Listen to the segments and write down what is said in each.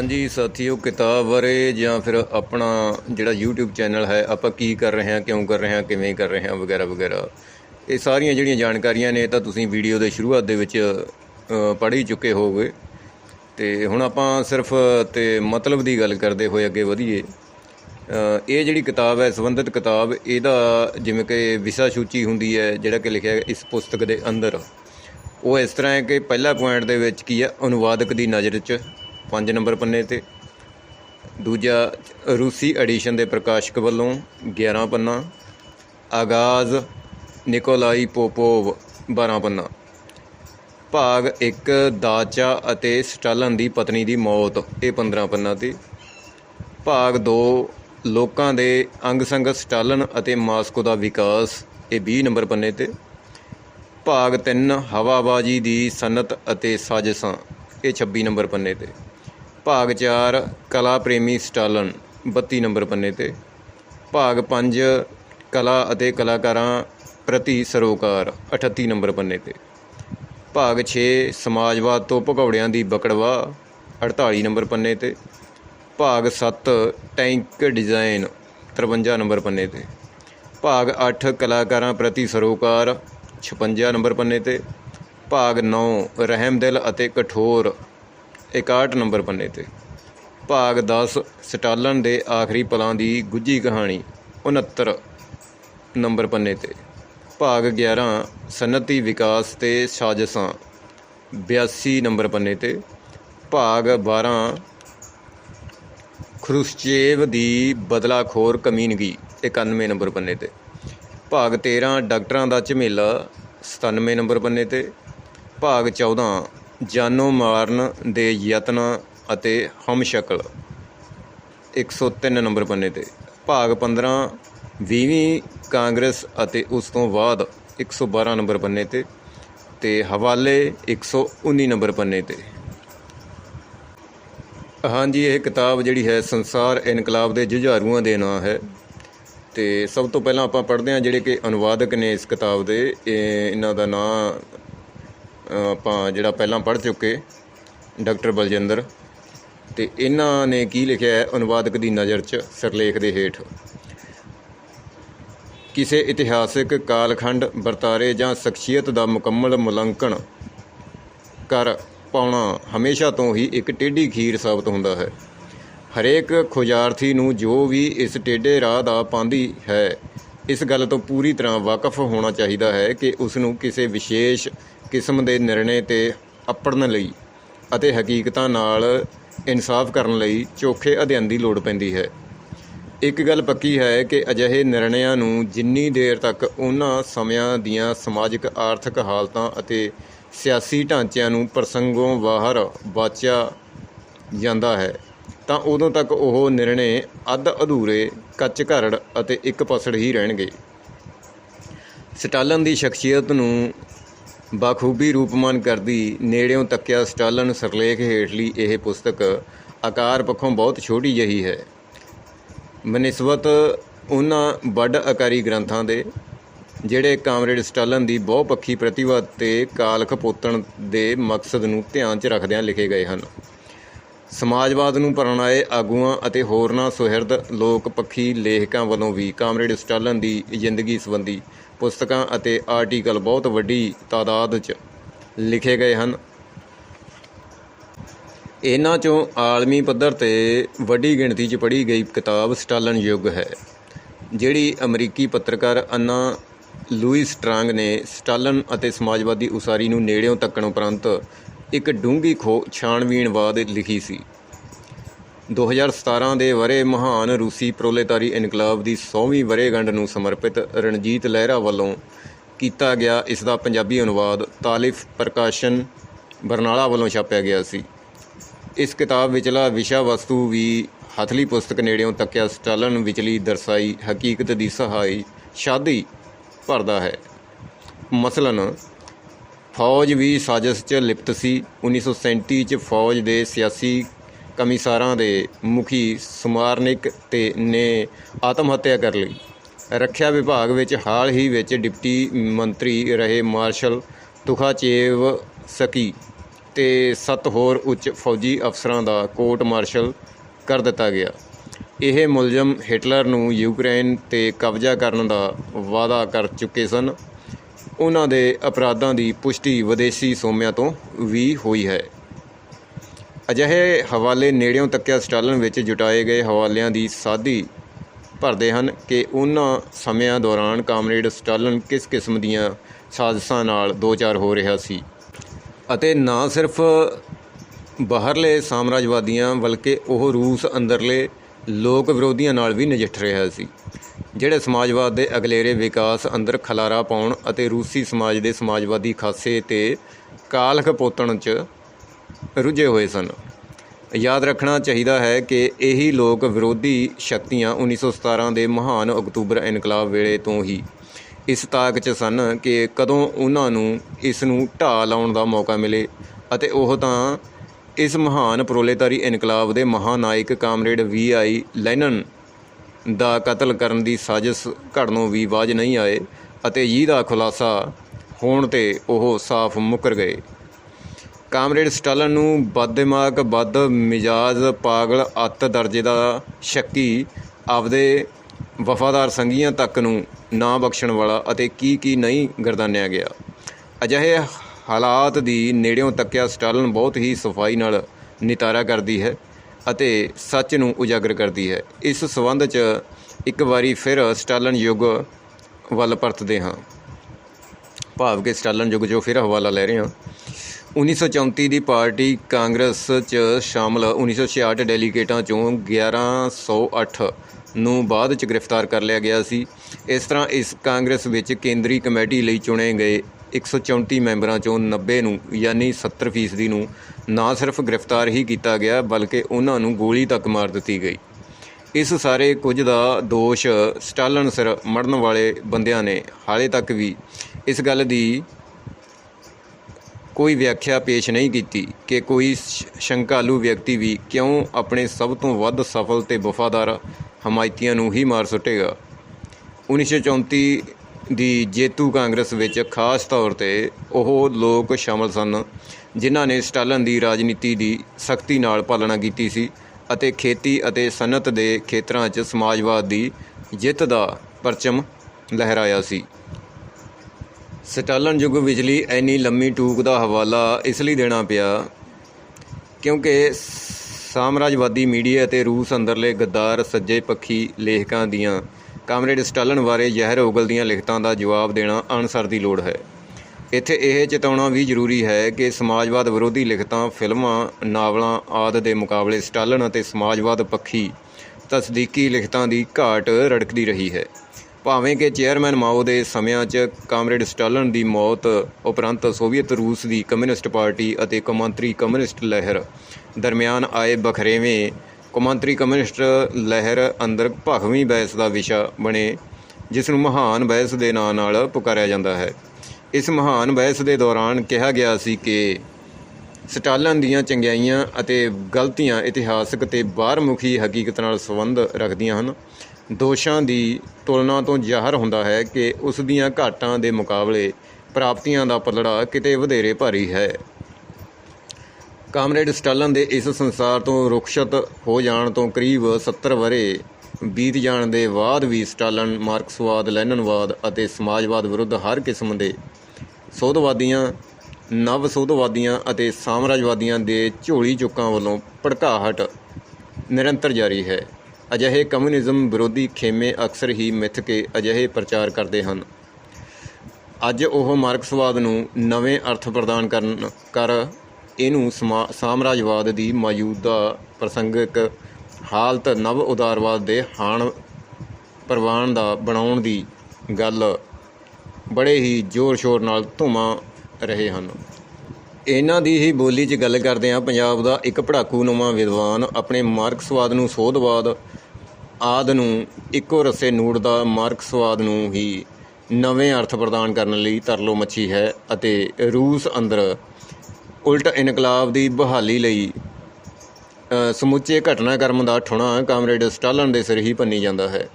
ਹਾਂਜੀ ਸਾਥੀਓ, ਕਿਤਾਬ ਬਾਰੇ ਜਾਂ ਫਿਰ ਆਪਣਾ ਜਿਹੜਾ YouTube ਚੈਨਲ ਹੈ, ਆਪਾਂ ਕੀ ਕਰ ਰਹੇ ਹਾਂ, ਕਿਉਂ ਕਰ ਰਹੇ ਹਾਂ, ਕਿਵੇਂ ਕਰ ਰਹੇ ਹਾਂ, ਵਗੈਰਾ ਵਗੈਰਾ। ਇਹ ਸਾਰੀਆਂ ਜਿਹੜੀਆਂ ਜਾਣਕਾਰੀਆਂ ਨੇ ਇਹ ਤਾਂ ਤੁਸੀਂ ਵੀਡੀਓ ਦੇ ਸ਼ੁਰੂਆਤ ਦੇ ਵਿੱਚ ਪੜ੍ਹ ਹੀ ਚੁੱਕੇ ਹੋਵੋਗੇ। ਤੇ ਹੁਣ ਆਪਾਂ ਸਿਰਫ ਤੇ ਮਤਲਬ ਦੀ ਗੱਲ ਕਰਦੇ ਹੋਏ ਅੱਗੇ ਵਧੀਏ। ਇਹ ਜਿਹੜੀ ਕਿਤਾਬ ਹੈ, ਸੰਬੰਧਿਤ ਕਿਤਾਬ, ਇਹਦਾ ਜਿਵੇਂ ਕਿ ਵਿਸ਼ਾ ਸੂਚੀ ਹੁੰਦੀ ਹੈ, ਜਿਹੜਾ ਕਿ ਲਿਖਿਆ ਇਸ ਪੁਸਤਕ ਦੇ ਅੰਦਰ। ਉਹ ਇਸ ਤਰ੍ਹਾਂ ਹੈ ਕਿ ਪਹਿਲਾ ਪੁਆਇੰਟ ਦੇ ਵਿੱਚ ਕੀ ਹੈ, ਅਨੁਵਾਦਕ ਦੀ ਨਜ਼ਰ 'ਚ। 5 ਨੰਬਰ ਪੰਨੇ ਤੇ। ਦੂਜਾ, ਰੂਸੀ ਐਡੀਸ਼ਨ ਦੇ ਪ੍ਰਕਾਸ਼ਕ ਵੱਲੋਂ 11 ਪੰਨਾ। ਆਗਾਜ਼, ਨਿਕੋਲਾਈ ਪੋਪੋਵ 12 ਪੰਨਾ। ਭਾਗ 1 ਦਾਚਾ ਅਤੇ ਸਟਾਲਨ ਦੀ ਪਤਨੀ ਦੀ ਮੌਤ, ਇਹ 15 ਪੰਨਾ ਤੇ। ਭਾਗ 2 ਲੋਕਾਂ ਦੇ ਅੰਗ ਸੰਗਤ ਸਟਾਲਨ ਅਤੇ ਮਾਸਕੋ ਦਾ ਵਿਕਾਸ, ਇਹ 20 ਨੰਬਰ ਪੰਨੇ ਤੇ। ਭਾਗ 3 ਹਵਾਬਾਜ਼ੀ ਦੀ ਸਨਤ ਅਤੇ ਸਾਜ਼ਿਸ਼ਾਂ, ਇਹ 26 ਨੰਬਰ ਪੰਨੇ ਤੇ। ਭਾਗ 4 ਕਲਾ ਪ੍ਰੇਮੀ ਸਟਾਲਨ 32 ਨੰਬਰ ਪੰਨੇ ਤੇ। ਭਾਗ 5 ਕਲਾ ਅਤੇ ਕਲਾਕਾਰਾਂ ਪ੍ਰਤੀ ਸਰੋਕਾਰ 38 ਨੰਬਰ ਪੰਨੇ ਤੇ। ਭਾਗ 6 ਸਮਾਜਵਾਦ ਤੋਂ ਭਗੌੜਿਆਂ ਦੀ ਬਕੜਵਾ 48 ਨੰਬਰ ਪੰਨੇ ਤੇ। ਭਾਗ 7 ਟੈਂਕ ਡਿਜ਼ਾਈਨ 53 ਨੰਬਰ ਪੰਨੇ ਤੇ। ਭਾਗ 8 ਕਲਾਕਾਰਾਂ ਪ੍ਰਤੀ ਸਰੋਕਾਰ 56 ਨੰਬਰ ਪੰਨੇ ਤੇ। ਭਾਗ 9 ਰਹਿਮਦਿਲ ਅਤੇ ਕਠੋਰ 61 ਨੰਬਰ ਪੰਨੇ ਤੇ। ਭਾਗ 10 ਸਟਾਲਨ ਦੇ ਆਖਰੀ ਪਲਾਂ ਦੀ ਗੁੱਝੀ ਕਹਾਣੀ 69 ਨੰਬਰ ਪੰਨੇ ਤੇ। ਭਾਗ 11 ਸਨਅਤੀ ਵਿਕਾਸ ਤੇ ਸਾਜ਼ਿਸ਼ਾਂ 82 ਨੰਬਰ ਪੰਨੇ ਤੇ। ਭਾਗ 12 ਖਰੁਸ਼ਚੇਵ ਦੀ ਬਦਲਾਖੋਰ ਕਮੀਨਗੀ 91 ਨੰਬਰ ਪੰਨੇ ਤੇ। ਭਾਗ 13 ਡਾਕਟਰਾਂ ਦਾ ਝਮੇਲਾ 97 ਨੰਬਰ ਪੰਨੇ ਤੇ। ਭਾਗ 14 ਜਾਨੋਂ ਮਾਰਨ ਦੇ ਯਤਨਾਂ ਅਤੇ ਹਮਸ਼ਕਲ। 103 ਨੰਬਰ ਪੰਨੇ ਤੇ। ਭਾਗ 15 ਵੀਹਵੀਂ ਕਾਂਗਰਸ ਅਤੇ ਉਸ ਤੋਂ ਬਾਅਦ 112 ਨੰਬਰ ਪੰਨੇ ਤੇ ਤੇ ਹਵਾਲੇ 119 ਨੰਬਰ ਪੰਨੇ ਤੇ। ਹਾਂਜੀ, ਇਹ ਕਿਤਾਬ ਜਿਹੜੀ ਹੈ ਸੰਸਾਰ ਇਨਕਲਾਬ ਦੇ ਜੁਝਾਰੂਆਂ ਦੇ ਨਾਂ ਹੈ। ਤੇ ਸਭ ਤੋਂ ਪਹਿਲਾਂ ਆਪਾਂ ਪੜ੍ਹਦੇ ਹਾਂ ਜਿਹੜੇ ਕਿ ਅਨੁਵਾਦਕ ਨੇ ਇਸ ਕਿਤਾਬ ਦੇ। ਇਹ ਇਹਨਾਂ ਦਾ ਨਾਂ ਆਪਾਂ ਜਿਹੜਾ ਪਹਿਲਾਂ ਪੜ੍ਹ ਚੁੱਕੇ, ਡਾਕਟਰ ਬਲਜਿੰਦਰ, ਤੇ ਇਹਨਾਂ ਨੇ ਕੀ ਲਿਖਿਆ ਹੈ ਅਨੁਵਾਦਕ ਦੀ ਨਜ਼ਰ 'ਚ ਸਿਰਲੇਖ ਦੇ ਹੇਠ? ਕਿਸੇ ਇਤਿਹਾਸਿਕ ਕਾਲਖੰਡ, ਵਰਤਾਰੇ ਜਾਂ ਸ਼ਖਸੀਅਤ ਦਾ ਮੁਕੰਮਲ ਮੁਲਾਂਕਣ ਕਰ ਪਾਉਣਾ ਹਮੇਸ਼ਾ ਤੋਂ ਹੀ ਇੱਕ ਟੇਢੀ ਖੀਰ ਸਾਬਤ ਹੁੰਦਾ ਹੈ। ਹਰੇਕ ਖੋਜਾਰਥੀ ਨੂੰ ਜੋ ਵੀ ਇਸ ਟੇਢੇ ਰਾਹ ਦਾ ਪਾਉਂਦੀ ਹੈ ਇਸ ਗੱਲ ਤੋਂ ਪੂਰੀ ਤਰ੍ਹਾਂ ਵਾਕਫ ਹੋਣਾ ਚਾਹੀਦਾ ਹੈ ਕਿ ਉਸ ਨੂੰ ਕਿਸੇ ਵਿਸ਼ੇਸ਼ ਕਿਸਮ ਦੇ ਨਿਰਣੇ ਤੇ ਅਪੜਨ ਲਈ ਅਤੇ ਹਕੀਕਤਾਂ ਨਾਲ ਇਨਸਾਫ ਕਰਨ ਲਈ ਚੋਖੇ ਅਧਿਐਨ ਦੀ ਲੋੜ ਪੈਂਦੀ ਹੈ। ਇੱਕ ਗੱਲ ਪੱਕੀ ਹੈ ਕਿ ਅਜਿਹੇ ਨਿਰਣਿਆਂ ਨੂੰ ਜਿੰਨੀ ਦੇਰ ਤੱਕ ਉਹਨਾਂ ਸਮਿਆਂ ਦੀਆਂ ਸਮਾਜਿਕ ਆਰਥਿਕ ਹਾਲਤਾਂ ਅਤੇ ਸਿਆਸੀ ਢਾਂਚਿਆਂ ਨੂੰ ਪ੍ਰਸੰਗੋਂ ਬਾਹਰ ਬਾਚਿਆ ਜਾਂਦਾ ਹੈ, ਤਾਂ ਉਦੋਂ ਤੱਕ ਉਹ ਨਿਰਣੇ ਅੱਧ ਅਧੂਰੇ ਕੱਚ ਘਰੜ ਅਤੇ ਇੱਕ ਪਸੜ ਹੀ ਰਹਿਣਗੇ। ਸਟਾਲਨ ਦੀ ਸ਼ਖਸੀਅਤ ਨੂੰ ਬਾਖੂਬੀ ਰੂਪਮਾਨ ਕਰਦੀ ਨੇੜਿਓਂ ਤੱਕਿਆ ਸਟਾਲਨ ਸਰਲੇਖ ਹੇਠਲੀ ਇਹ ਪੁਸਤਕ ਆਕਾਰ ਪੱਖੋਂ ਬਹੁਤ ਛੋਟੀ ਜਿਹੀ ਹੈ। ਬਨਿਸਬਤ ਉਹਨਾਂ ਵੱਡ ਆਕਾਰੀ ਗ੍ਰੰਥਾਂ ਦੇ, ਜਿਹੜੇ ਕਾਮਰੇਡ ਸਟਾਲਨ ਦੀ ਬਹੁਪੱਖੀ ਪ੍ਰਤਿਭਾ ਤੇ ਕਾਲਖ ਪੋਤਣ ਦੇ ਮਕਸਦ ਨੂੰ ਧਿਆਨ 'ਚ ਰੱਖਦਿਆਂ ਲਿਖੇ ਗਏ ਹਨ। ਸਮਾਜਵਾਦ ਨੂੰ ਪਰਣਾਏ ਆਗੂਆਂ ਅਤੇ ਹੋਰਨਾਂ ਸੁਹਿਰਦ ਲੋਕ ਪੱਖੀ ਲੇਖਕਾਂ ਵੱਲੋਂ ਵੀ ਕਾਮਰੇਡ ਸਟਾਲਨ ਦੀ ਜ਼ਿੰਦਗੀ ਸੰਬੰਧੀ ਪੁਸਤਕਾਂ ਅਤੇ ਆਰਟੀਕਲ ਬਹੁਤ ਵੱਡੀ ਤਾਦਾਦ 'ਚ ਲਿਖੇ ਗਏ ਹਨ। ਇਹਨਾਂ ਚੋਂ ਆਲਮੀ ਪੱਧਰ ਤੇ ਵੱਡੀ ਗਿਣਤੀ 'ਚ ਪੜ੍ਹੀ ਗਈ ਕਿਤਾਬ ਸਟਾਲਨ ਯੁੱਗ ਹੈ, ਜਿਹੜੀ ਅਮਰੀਕੀ ਪੱਤਰਕਾਰ ਅੰਨਾ ਲੂਈ ਸਟ੍ਰਾਂਗ ਨੇ ਸਟਾਲਨ ਅਤੇ ਸਮਾਜਵਾਦੀ ਉਸਾਰੀ ਨੂੰ ਨੇੜਿਓਂ ਤੱਕਣ ਉਪਰੰਤ ਇੱਕ ਡੂੰਘੀ ਖੋ ਛਾਣਬੀਣ ਬਾਅਦ ਲਿਖੀ ਸੀ। 2017 ਦੇ ਵਰੇ ਮਹਾਨ ਰੂਸੀ ਪ੍ਰੋਲੇਤਾਰੀ ਇਨਕਲਾਬ ਦੀ 100ਵੀਂ ਵਰ੍ਹੇਗੰਢ ਨੂੰ ਸਮਰਪਿਤ ਰਣਜੀਤ ਲਹਿਰਾ ਵੱਲੋਂ ਕੀਤਾ ਗਿਆ ਇਸ ਦਾ ਪੰਜਾਬੀ ਅਨੁਵਾਦ ਤਾਲਿਫ ਪ੍ਰਕਾਸ਼ਨ ਬਰਨਾਲਾ ਵੱਲੋਂ ਛਾਪਿਆ ਗਿਆ ਸੀ। ਇਸ ਕਿਤਾਬ ਵਿਚਲਾ ਵਿਸ਼ਾ ਵਸਤੂ ਵੀ ਹਥਲੀ ਪੁਸਤਕ ਨੇੜਿਓਂ ਤੱਕਿਆ ਸਟਾਲਨ ਵਿਚਲੀ ਦਰਸਾਈ ਹਕੀਕਤ ਦੀ ਸਹਾਈ ਸ਼ਾਦੀ ਭਰਦਾ ਹੈ। ਮਸਲਨ ਫੌਜ ਵੀ ਸਾਜ਼ਿਸ਼ 'ਚ ਲਿਪਤ ਸੀ। 1937 'ਚ ਫੌਜ ਦੇ ਸਿਆਸੀ ਕਮਿਸਾਰਾਂ ਦੇ ਮੁਖੀ ਸਮਾਰਨਿਕ ਤੇ ਨੇ ਆਤਮ ਹੱਤਿਆ ਕਰ ਲਈ। ਰੱਖਿਆ ਵਿਭਾਗ ਵਿੱਚ ਹਾਲ ਹੀ ਵਿੱਚ ਡਿਪਟੀ ਮੰਤਰੀ ਰਹੇ ਮਾਰਸ਼ਲ ਤੁਖਾਚੇਵ ਸਕੀ ਤੇ ਸੱਤ ਹੋਰ ਉੱਚ ਫੌਜੀ ਅਫਸਰਾਂ ਦਾ ਕੋਰਟ ਮਾਰਸ਼ਲ ਕਰ ਦਿੱਤਾ ਗਿਆ। ਇਹ ਮੁਲਜ਼ਮ ਹਿਟਲਰ ਨੂੰ ਯੂਕਰੇਨ ਤੇ ਕਬਜ਼ਾ ਕਰਨ ਦਾ ਵਾਅਦਾ ਕਰ ਚੁੱਕੇ ਸਨ। ਉਹਨਾਂ ਦੇ ਅਪਰਾਧਾਂ ਦੀ ਪੁਸ਼ਟੀ ਵਿਦੇਸ਼ੀ ਸੋਮਿਆਂ ਤੋਂ ਵੀ ਹੋਈ ਹੈ। ਅਜਿਹੇ ਹਵਾਲੇ ਨੇੜਿਓਂ ਤੱਕਿਆ ਸਟਾਲਨ ਵਿੱਚ ਜੁਟਾਏ ਗਏ ਹਵਾਲਿਆਂ ਦੀ ਸਾਦੀ ਭਰਦੇ ਹਨ ਕਿ ਉਹਨਾਂ ਸਮਿਆਂ ਦੌਰਾਨ ਕਾਮਰੇਡ ਸਟਾਲਨ ਕਿਸ ਕਿਸਮ ਦੀਆਂ ਸਾਜ਼ਿਸ਼ਾਂ ਨਾਲ ਦੋ ਚਾਰ ਹੋ ਰਿਹਾ ਸੀ ਅਤੇ ਨਾ ਸਿਰਫ ਬਾਹਰਲੇ ਸਾਮਰਾਜਵਾਦੀਆਂ ਬਲਕਿ ਉਹ ਰੂਸ ਅੰਦਰਲੇ ਲੋਕ ਵਿਰੋਧੀਆਂ ਨਾਲ ਵੀ ਨਜਿੱਠ ਰਿਹਾ ਸੀ। ਜਿਹੜੇ ਸਮਾਜਵਾਦ ਦੇ ਅਗਲੇਰੇ ਵਿਕਾਸ, ਅੰਦਰ ਖਲਾਰਾ ਪਾਉਣ ਅਤੇ ਰੂਸੀ ਸਮਾਜ ਦੇ ਸਮਾਜਵਾਦੀ ਖਾਸੇ ਤੇ ਕਾਲਖ ਪੋਤਣ 'ਚ ਰੁੱਝੇ ਹੋਏ ਸਨ। ਯਾਦ ਰੱਖਣਾ ਚਾਹੀਦਾ ਹੈ ਕਿ ਇਹੀ ਲੋਕ ਵਿਰੋਧੀ ਸ਼ਕਤੀਆਂ 1917 ਦੇ ਮਹਾਨ ਅਕਤੂਬਰ ਇਨਕਲਾਬ ਵੇਲੇ ਤੋਂ ਹੀ ਇਸ ਤਾਕ 'ਚ ਸਨ ਕਿ ਕਦੋਂ ਉਹਨਾਂ ਨੂੰ ਇਸ ਨੂੰ ਢਾਹ ਲਾਉਣ ਦਾ ਮੌਕਾ ਮਿਲੇ ਅਤੇ ਉਹ ਤਾਂ ਇਸ ਮਹਾਨ ਪ੍ਰੋਲੇਤਾਰੀ ਇਨਕਲਾਬ ਦੇ ਮਹਾਨਾਇਕ ਕਾਮਰੇਡ ਵੀ ਆਈ ਲੈਨਨ ਦਾ ਕਤਲ ਕਰਨ ਦੀ ਸਾਜ਼ਿਸ਼ ਘੜਨੋਂ ਵੀ ਬਾਜ ਨਹੀਂ ਆਏ ਅਤੇ ਜਿਹਦਾ ਖੁਲਾਸਾ ਹੋਣ ਤੇ ਉਹ ਸਾਫ਼ ਮੁੱਕਰ ਗਏ। ਕਾਮਰੇਡ ਸਟਾਲਨ ਨੂੰ ਬਦਦਿਮਾਗ ਬਦ ਮਿਜਾਜ, ਪਾਗਲ ਅੱਤ ਦਰਜੇ ਦਾ ਸ਼ੱਕੀ ਆਪਦੇ ਵਫਾਦਾਰ ਸੰਗੀਆਂ ਤੱਕ ਨੂੰ ਨਾ ਬਖਸ਼ਣ ਵਾਲਾ ਅਤੇ ਕੀ ਕੀ ਨਹੀਂ ਗਰਦਾਨਿਆ ਗਿਆ। ਅਜਿਹੇ ਹਾਲਾਤ ਦੀ ਨੇੜਿਓਂ ਤੱਕਿਆ ਸਟਾਲਨ ਬਹੁਤ ਹੀ ਸਫ਼ਾਈ ਨਾਲ ਨਿਤਾਰਾ ਕਰਦੀ ਹੈ। ਅਤੇ ਸੱਚ ਨੂੰ ਉਜਾਗਰ ਕਰਦੀ ਹੈ। ਇਸ ਸਬੰਧ 'ਚ ਇੱਕ ਵਾਰੀ ਫਿਰ ਸਟਾਲਨ ਯੁੱਗ ਵੱਲ ਪਰਤਦੇ ਹਾਂ। ਭਾਵ ਕਿ ਸਟਾਲਨ ਯੁੱਗ ਜੋ ਫਿਰ ਹਵਾਲਾ ਲੈ ਰਹੇ ਹਾਂ। 1934 ਦੀ ਪਾਰਟੀ ਕਾਂਗਰਸ 'ਚ ਸ਼ਾਮਲ 1966 ਡੈਲੀਗੇਟਾਂ ਚੋਂ 1108 ਨੂੰ ਬਾਅਦ 'ਚ ਗ੍ਰਿਫਤਾਰ ਕਰ ਲਿਆ ਗਿਆ ਸੀ। ਇਸ ਤਰ੍ਹਾਂ ਇਸ ਕਾਂਗਰਸ ਵਿੱਚ ਕੇਂਦਰੀ ਕਮੇਟੀ ਲਈ ਚੁਣੇ ਗਏ 134 ਮੈਂਬਰਾਂ ਚੋਂ 90 ਨੂੰ, ਯਾਨੀ 70% ਨੂੰ ਨਾ ਸਿਰਫ ਗ੍ਰਿਫਤਾਰ ਹੀ ਕੀਤਾ ਗਿਆ, ਬਲਕਿ ਉਹਨਾਂ ਨੂੰ ਗੋਲੀ ਤੱਕ ਮਾਰ ਦਿੱਤੀ ਗਈ। ਇਸ ਸਾਰੇ ਕੁਝ ਦਾ ਦੋਸ਼ ਸਟਾਲਨ ਸਿਰ ਮੜਨ ਵਾਲੇ ਬੰਦਿਆਂ ਨੇ ਹਾਲੇ ਤੱਕ ਵੀ ਇਸ ਗੱਲ ਦੀ ਕੋਈ ਵਿਆਖਿਆ ਪੇਸ਼ ਨਹੀਂ ਕੀਤੀ ਕਿ ਕੋਈ ਸ਼- ਸ਼ੰਕਾਲੂ ਵਿਅਕਤੀ ਵੀ ਕਿਉਂ ਆਪਣੇ ਸਭ ਤੋਂ ਵੱਧ ਸਫਲ ਤੇ ਵਫਾਦਾਰ ਹਮਾਇਤੀਆਂ ਨੂੰ ਹੀ ਮਾਰ ਸੁੱਟੇਗਾ। 1934 ਦੀ ਜੇਤੂ ਕਾਂਗਰਸ ਵਿੱਚ ਖਾਸ ਤੌਰ ਤੇ ਉਹ ਲੋਕ ਸ਼ਾਮਲ ਸਨ ਜਿਨ੍ਹਾਂ ਨੇ ਸਟਾਲਨ ਦੀ ਰਾਜਨੀਤੀ ਦੀ ਸਖਤੀ ਨਾਲ ਪਾਲਣਾ ਕੀਤੀ ਸੀ ਅਤੇ ਖੇਤੀ ਅਤੇ ਸਨਅਤ ਦੇ ਖੇਤਰਾਂ 'ਚ ਸਮਾਜਵਾਦ ਦੀ ਜਿੱਤ ਦਾ ਪਰਚਮ ਲਹਿਰਾਇਆ ਸੀ। ਸਟਾਲਨ ਯੁੱਗ ਵਿਚਲੀ ਇੰਨੀ ਲੰਮੀ ਟੂਕ ਦਾ ਹਵਾਲਾ ਇਸ ਲਈ ਦੇਣਾ ਪਿਆ ਕਿਉਂਕਿ ਸਾਮਰਾਜਵਾਦੀ ਮੀਡੀਆ ਅਤੇ ਰੂਸ ਅੰਦਰਲੇ ਗੱਦਾਰ ਸੱਜੇ ਪੱਖੀ ਲੇਖਕਾਂ ਦੀਆਂ ਕਾਮਰੇਡ ਸਟਾਲਨ ਬਾਰੇ ਜ਼ਹਿਰ ਉਗਲਦੀਆਂ ਲਿਖਤਾਂ ਦਾ ਜਵਾਬ ਦੇਣਾ ਅਨਸਰ ਦੀ ਲੋੜ ਹੈ। ਇੱਥੇ ਇਹ ਚੇਤਾਉਣਾ ਵੀ ਜ਼ਰੂਰੀ ਹੈ ਕਿ ਸਮਾਜਵਾਦ ਵਿਰੋਧੀ ਲਿਖਤਾਂ, ਫਿਲਮਾਂ, ਨਾਵਲਾਂ ਆਦਿ ਦੇ ਮੁਕਾਬਲੇ ਸਟਾਲਨ ਅਤੇ ਸਮਾਜਵਾਦ ਪੱਖੀ ਤਸਦੀਕੀ ਲਿਖਤਾਂ ਦੀ ਘਾਟ ਰੜਕਦੀ ਰਹੀ ਹੈ। ਭਾਵੇਂ ਕਿ ਚੇਅਰਮੈਨ ਮਾਓ ਦੇ ਸਮਿਆਂ 'ਚ ਕਾਮਰੇਡ ਸਟਾਲਨ ਦੀ ਮੌਤ ਉਪਰੰਤ ਸੋਵੀਅਤ ਰੂਸ ਦੀ ਕਮਿਊਨਿਸਟ ਪਾਰਟੀ ਅਤੇ ਕੌਮਾਂਤਰੀ ਕਮਿਊਨਿਸਟ ਲਹਿਰ ਦਰਮਿਆਨ ਆਏ ਬਖਰੇਵੇਂ ਕੌਮਾਂਤਰੀ ਕਮਿਊਨਿਸਟ ਲਹਿਰ ਅੰਦਰ ਭਖਵੀਂ ਬਹਿਸ ਦਾ ਵਿਸ਼ਾ ਬਣੇ, ਜਿਸ ਨੂੰ ਮਹਾਨ ਬਹਿਸ ਦੇ ਨਾਂ ਨਾਲ ਪੁਕਾਰਿਆ ਜਾਂਦਾ ਹੈ। ਇਸ ਮਹਾਨ ਬਹਿਸ ਦੇ ਦੌਰਾਨ ਕਿਹਾ ਗਿਆ ਸੀ ਕਿ ਸਟਾਲਨ ਦੀਆਂ ਚੰਗਿਆਈਆਂ ਅਤੇ ਗਲਤੀਆਂ ਇਤਿਹਾਸਕ ਤੇ ਬਾਹਰਮੁਖੀ ਹਕੀਕਤ ਨਾਲ ਸੰਬੰਧ ਰੱਖਦੀਆਂ ਹਨ। ਦੋਸ਼ਾਂ ਦੀ ਤੁਲਨਾ ਤੋਂ ਜ਼ਾਹਰ ਹੁੰਦਾ ਹੈ ਕਿ ਉਸ ਦੀਆਂ ਘਾਟਾਂ ਦੇ ਮੁਕਾਬਲੇ ਪ੍ਰਾਪਤੀਆਂ ਦਾ ਪਲੜਾ ਕਿਤੇ ਵਧੇਰੇ ਭਾਰੀ ਹੈ। ਕਾਮਰੇਡ ਸਟਾਲਨ ਦੇ ਇਸ ਸੰਸਾਰ ਤੋਂ ਰੁਖਸ਼ਤ ਹੋ ਜਾਣ ਤੋਂ ਕਰੀਬ 70 ਵਰੇ ਬੀਤ ਜਾਣ ਦੇ ਬਾਅਦ ਵੀ ਸਟਾਲਨ ਮਾਰਕਸਵਾਦ, ਲੈਨਨਵਾਦ ਅਤੇ ਸਮਾਜਵਾਦ ਵਿਰੁੱਧ ਹਰ ਕਿਸਮ ਦੇ ਸੋਧਵਾਦੀਆਂ ਨਵ ਸੋਧਵਾਦੀਆਂ ਅਤੇ ਸਾਮਰਾਜਵਾਦੀਆਂ ਦੇ ਝੋਲੀ ਚੁੱਕਾਂ ਵੱਲੋਂ ਭੜਕਾਹਟ ਨਿਰੰਤਰ ਜਾਰੀ ਹੈ। ਅਜਿਹੇ ਕਮਿਊਨਿਜ਼ਮ ਵਿਰੋਧੀ ਖੇਮੇ ਅਕਸਰ ਹੀ ਮਿੱਥ ਕੇ ਅਜਿਹੇ ਪ੍ਰਚਾਰ ਕਰਦੇ ਹਨ। ਅੱਜ ਉਹ ਮਾਰਕਸਵਾਦ ਨੂੰ ਨਵੇਂ ਅਰਥ ਪ੍ਰਦਾਨ ਕਰਨ ਕਰ ਇਹਨੂੰ ਸਮਾ- ਸਾਮਰਾਜਵਾਦ ਦੀ ਮੌਜੂਦਾ ਪ੍ਰਸੰਗਿਕ ਹਾਲਤ ਨਵ ਉਦਾਰਵਾਦ ਦੇ ਹਾਣ, ਪ੍ਰਵਾਨ ਦਾ ਬਣਾਉਣ ਦੀ ਗੱਲ ਬੜੇ ਹੀ ਜ਼ੋਰ-ਸ਼ੋਰ ਨਾਲ ਧੁਮਾ ਰਹੇ ਹਨ। ਇਹਨਾਂ ਦੀ ਹੀ ਬੋਲੀ 'ਚ ਗੱਲ ਕਰਦੇ ਹਾਂ। ਪੰਜਾਬ ਦਾ ਇੱਕ ਪੜਾਕੂ ਨਵਾਂ ਵਿਦਵਾਨ ਆਪਣੇ ਮਾਰਕਸਵਾਦ ਨੂੰ ਸੋਧਵਾਦ ਆਦ ਨੂੰ ਇੱਕੋ ਰਸੇ ਨੂੜ ਦਾ ਮਾਰਕਸਵਾਦ ਨੂੰ ਹੀ ਨਵੇਂ ਅਰਥ ਪ੍ਰਦਾਨ ਕਰਨ ਲਈ ਤਰਲੋ ਮੱਛੀ ਹੈ ਅਤੇ ਰੂਸ ਅੰਦਰ ਉਲਟ ਇਨਕਲਾਬ ਦੀ ਬਹਾਲੀ ਲਈ ਸਮੁੱਚੇ ਘਟਨਾਕ੍ਰਮ ਦਾ ਠੁਣਾ ਕਾਮਰੇਡ ਸਟਾਲਨ ਦੇ ਸਿਰ ਹੀ ਪੰਨੀ ਜਾਂਦਾ ਹੈ।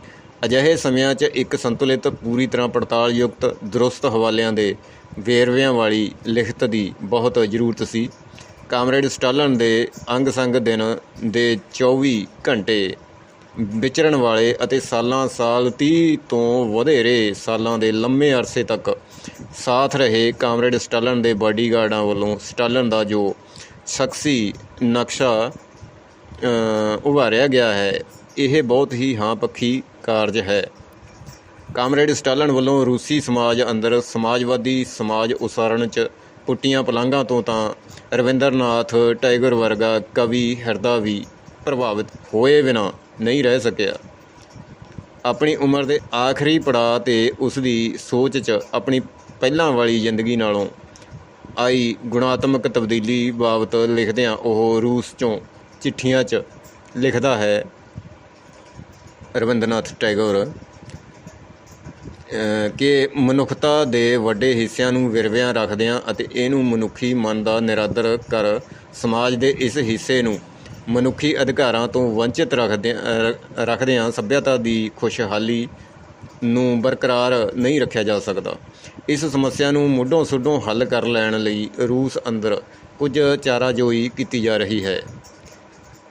ਅਜਿਹੇ ਸਮਿਆਂ 'ਚ ਇੱਕ ਸੰਤੁਲਿਤ, ਪੂਰੀ ਤਰ੍ਹਾਂ ਪੜਤਾਲਯੁਕਤ, ਦਰੁਸਤ ਹਵਾਲਿਆਂ ਦੇ ਵੇਰਵਿਆਂ ਵਾਲੀ ਲਿਖਤ ਦੀ ਬਹੁਤ ਜ਼ਰੂਰਤ ਸੀ। ਕਾਮਰੇਡ ਸਟਾਲਨ ਦੇ ਅੰਗ ਸੰਗ ਦਿਨ ਦੇ 24 ਘੰਟੇ ਵਿਚਰਨ ਵਾਲੇ ਅਤੇ ਸਾਲਾਂ, ਸਾਲ 30 ਤੋਂ ਵਧੇਰੇ ਸਾਲਾਂ ਦੇ ਲੰਮੇ ਅਰਸੇ ਤੱਕ ਸਾਥ ਰਹੇ ਕਾਮਰੇਡ ਸਟਾਲਨ ਦੇ ਬਾਡੀਗਾਰਡਾਂ ਵੱਲੋਂ ਸਟਾਲਨ ਦਾ ਜੋ ਸ਼ਖਸੀ ਨਕਸ਼ਾ ਉਭਾਰਿਆ ਗਿਆ ਹੈ, ਇਹ ਬਹੁਤ ਹੀ ਹਾਂ ਪੱਖੀ ਕਾਰਜ ਹੈ। ਕਾਮਰੇਡ ਸਟਾਲਨ ਵੱਲੋਂ ਰੂਸੀ ਸਮਾਜ ਅੰਦਰ ਸਮਾਜਵਾਦੀ ਸਮਾਜ ਉਸਾਰਨ ਚ ਪੁੱਟੀਆਂ ਪਲਾਂਘਾਂ ਤੋਂ ਤਾਂ ਰਵਿੰਦਰਨਾਥ ਟੈਗੋਰ ਵਰਗਾ ਕਵੀ ਹਿਰਦਾ ਵੀ ਪ੍ਰਭਾਵਿਤ ਹੋਏ ਬਿਨਾ ਨਹੀਂ ਰਹਿ ਸਕਿਆ। ਆਪਣੀ ਉਮਰ ਦੇ ਆਖਰੀ ਪੜਾਅ ਤੇ ਉਸ ਦੀ ਸੋਚ 'ਚ ਆਪਣੀ ਪਹਿਲਾਂ ਵਾਲੀ ਜ਼ਿੰਦਗੀ ਨਾਲੋਂ ਆਈ ਗੁਣਾਤਮਕ ਤਬਦੀਲੀ ਬਾਬਤ ਲਿਖਦਿਆਂ ਉਹ ਰੂਸ 'ਚੋਂ ਚਿੱਠੀਆਂ 'ਚ ਲਿਖਦਾ ਹੈ ਰਵਿੰਦਰਨਾਥ ਟੈਗੋਰ ਕਿ ਮਨੁੱਖਤਾ ਦੇ ਵੱਡੇ ਹਿੱਸਿਆਂ ਨੂੰ ਵਿਰਵਿਆਂ ਰੱਖਦਿਆਂ ਅਤੇ ਇਹਨੂੰ ਮਨੁੱਖੀ ਮਨ ਦਾ ਨਿਰਾਦਰ ਕਰ ਸਮਾਜ ਦੇ ਇਸ ਹਿੱਸੇ ਨੂੰ ਮਨੁੱਖੀ ਅਧਿਕਾਰਾਂ ਤੋਂ ਵੰਚਿਤ ਰੱਖਦਿਆਂ ਰੱਖਦਿਆਂ ਸੱਭਿਅਤਾ ਦੀ ਖੁਸ਼ਹਾਲੀ ਨੂੰ ਬਰਕਰਾਰ ਨਹੀਂ ਰੱਖਿਆ ਜਾ ਸਕਦਾ। ਇਸ ਸਮੱਸਿਆ ਨੂੰ ਮੁੱਢੋਂ ਸੁੱਢੋਂ ਹੱਲ ਕਰ ਲੈਣ ਲਈ ਰੂਸ ਅੰਦਰ ਕੁਝ ਚਾਰਾਜੋਈ ਕੀਤੀ ਜਾ ਰਹੀ ਹੈ।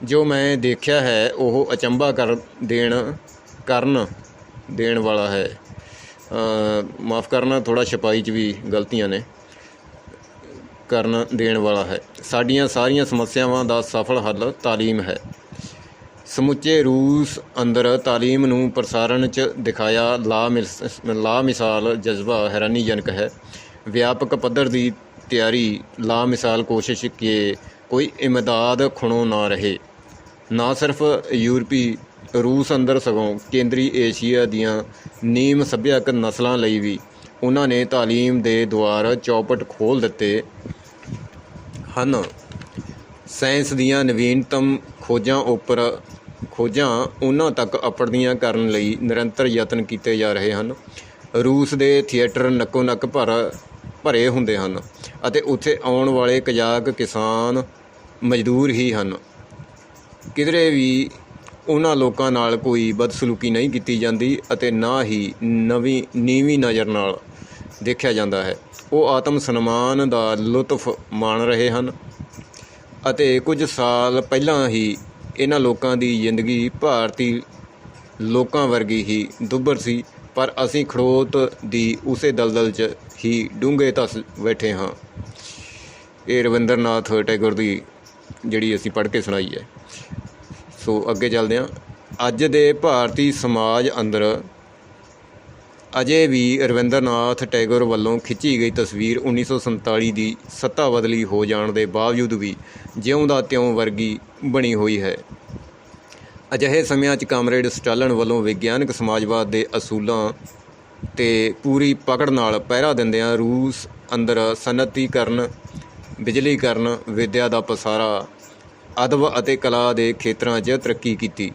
ਜੋ ਮੈਂ ਦੇਖਿਆ ਹੈ, ਉਹ ਅਚੰਭਾ ਕਰ ਦੇਣ, ਕਰਨ ਦੇਣ ਵਾਲਾ ਹੈ। ਮਾਫ ਕਰਨਾ ਥੋੜਾ ਛਪਾਈ 'ਚ ਵੀ ਗਲਤੀਆਂ ਨੇ। ਕਰਨ ਦੇਣ ਵਾਲਾ ਹੈ। ਸਾਡੀਆਂ ਸਾਰੀਆਂ ਸਮੱਸਿਆਵਾਂ ਦਾ ਸਫਲ ਹੱਲ ਤਾਲੀਮ ਹੈ। ਸਮੁੱਚੇ ਰੂਸ ਅੰਦਰ ਤਾਲੀਮ ਨੂੰ ਪ੍ਰਸਾਰਣ 'ਚ ਦਿਖਾਇਆ ਲਾ ਮਿਸ- ਲਾ ਮਿਸਾਲ ਜਜ਼ਬਾ ਹੈਰਾਨੀਜਨਕ ਹੈ। ਵਿਆਪਕ ਪੱਧਰ ਦੀ ਤਿਆਰੀ ਲਾ ਮਿਸਾਲ ਕੋਸ਼ਿਸ਼ ਕਿ ਕੋਈ ਇਮਦਾਦ ਖੁਣੋ ਨਾ ਰਹੇ। ਨਾ ਸਿਰਫ ਯੂਰਪੀ, ਰੂਸ ਅੰਦਰ ਸਗੋਂ ਕੇਂਦਰੀ ਏਸ਼ੀਆ ਦੀਆਂ ਨੀਮ ਸੱਭਿਅਕ ਨਸਲਾਂ ਲਈ ਵੀ ਉਹਨਾਂ ਨੇ ਤਾਲੀਮ ਦੇ ਦੁਆਰ ਚੌਪਟ ਖੋਲ ਦਿੱਤੇ ਹਨ। ਸਾਇੰਸ ਦੀਆਂ ਨਵੀਨਤਮ ਖੋਜਾਂ ਉੱਪਰ ਖੋਜਾਂ ਉਹਨਾਂ ਤੱਕ ਅਪੜਦੀਆਂ ਕਰਨ ਲਈ ਨਿਰੰਤਰ ਯਤਨ ਕੀਤੇ ਜਾ ਰਹੇ ਹਨ। ਰੂਸ ਦੇ ਥੀਏਟਰ ਨੱਕੋ ਨੱਕ ਭਰ ਭਰੇ ਹੁੰਦੇ ਹਨ। ਅਤੇ ਉੱਥੇ ਆਉਣ ਵਾਲੇ ਕਜ਼ਾਕ ਕਿਸਾਨ ਮਜ਼ਦੂਰ ਹੀ ਹਨ। ਕਿਧਰੇ ਵੀ ਉਹਨਾਂ ਲੋਕਾਂ ਨਾਲ ਕੋਈ ਬਦਸਲੂਕੀ ਨਹੀਂ ਕੀਤੀ ਜਾਂਦੀ ਅਤੇ ਨਾ ਹੀ ਨਵੀਂ, ਨੀਵੀਂ ਨਜ਼ਰ ਨਾਲ ਦੇਖਿਆ ਜਾਂਦਾ ਹੈ। ਉਹ ਆਤਮ ਸਨਮਾਨ ਦਾ ਲੁਤਫ ਮਾਣ ਰਹੇ ਹਨ ਅਤੇ ਕੁਝ ਸਾਲ ਪਹਿਲਾਂ ਹੀ ਇਹਨਾਂ ਲੋਕਾਂ ਦੀ ਜ਼ਿੰਦਗੀ ਭਾਰਤੀ ਲੋਕਾਂ ਵਰਗੀ ਹੀ ਦੁੱਭਰ ਸੀ, ਪਰ ਅਸੀਂ ਖੜੋਤ ਦੀ ਉਸੇ ਦਲਦਲ 'ਚ ਹੀ ਡੂੰਘੇ ਤਸ ਬੈਠੇ ਹਾਂ। ਇਹ ਰਵਿੰਦਰ ਨਾਥ ਟੈਗੋਰ ਦੀ ਜਿਹੜੀ ਅਸੀਂ ਪੜ੍ਹ ਕੇ ਸੁਣਾਈ ਹੈ। ਸੋ ਅੱਗੇ ਚੱਲਦੇ ਹਾਂ। ਅੱਜ ਦੇ ਭਾਰਤੀ ਸਮਾਜ ਅੰਦਰ ਅਜੇ ਵੀ ਰਵਿੰਦਰ ਨਾਥ ਟੈਗੋਰ ਵੱਲੋਂ ਖਿੱਚੀ ਗਈ ਤਸਵੀਰ 1947 ਦੀ ਸੱਤਾ ਬਦਲੀ ਹੋ ਜਾਣ ਦੇ ਬਾਵਜੂਦ ਵੀ ਜਿਉਂ ਦਾ ਤਿਉਂ ਵਰਗੀ ਬਣੀ ਹੋਈ ਹੈ। ਅਜਿਹੇ ਸਮਿਆਂ 'ਚ ਕਾਮਰੇਡ ਸਟਾਲਨ ਵੱਲੋਂ ਵਿਗਿਆਨਕ ਸਮਾਜਵਾਦ ਦੇ ਅਸੂਲਾਂ ਤੇ ਪੂਰੀ ਪਕੜ ਨਾਲ ਪਹਿਰਾ ਦਿੰਦਿਆਂ ਰੂਸ ਅੰਦਰ ਸਨਅਤੀਕਰਨ ਬਿਜਲੀਕਰਨ ਵਿੱਦਿਆ ਦਾ ਪਸਾਰਾ, ਅਦਬ ਅਤੇ ਕਲਾ ਦੇ ਖੇਤਰਾਂ 'ਚ ਤਰੱਕੀ ਕੀਤੀ।